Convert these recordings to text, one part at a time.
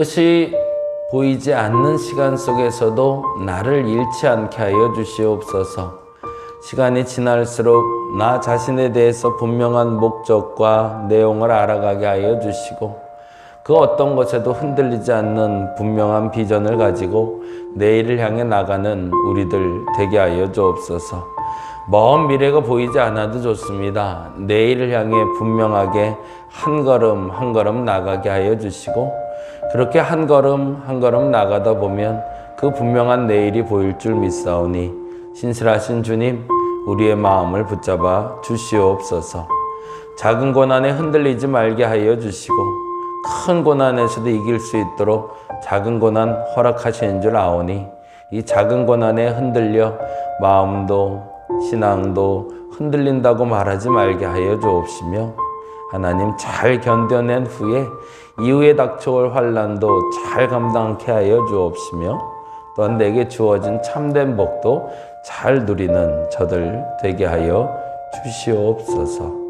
끝이 보이지 않는 시간 속에서도 나를 잃지 않게 하여 주시옵소서. 시간이 지날수록 나 자신에 대해서 분명한 목적과 내용을 알아가게 하여 주시고 그 어떤 것에도 흔들리지 않는 분명한 비전을 가지고 내일을 향해 나가는 우리들 되게 하여 주옵소서. 먼 미래가 보이지 않아도 좋습니다. 내일을 향해 분명하게 한 걸음 한 걸음 나가게 하여 주시고 그렇게 한 걸음 한 걸음 나가다 보면 그 분명한 내일이 보일 줄 믿사오니 신실하신 주님 우리의 마음을 붙잡아 주시옵소서. 작은 고난에 흔들리지 말게 하여 주시고 큰 고난에서도 이길 수 있도록 작은 고난 허락하시는 줄 아오니 이 작은 고난에 흔들려 마음도 신앙도 흔들린다고 말하지 말게 하여 주옵시며 하나님 잘 견뎌낸 후에 이후에 닥쳐올 환란도 잘 감당케 하여 주옵시며 또한 내게 주어진 참된 복도 잘 누리는 저들 되게 하여 주시옵소서.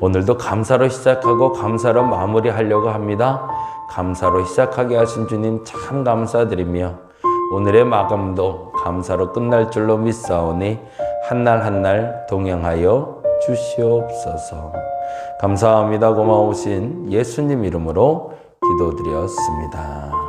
오늘도 감사로 시작하고 감사로 마무리하려고 합니다. 감사로 시작하게 하신 주님 참 감사드리며 오늘의 마감도 감사로 끝날 줄로 믿사오니 한날 한날 동행하여 주시옵소서. 감사합니다. 고마우신 예수님 이름으로 기도드렸습니다.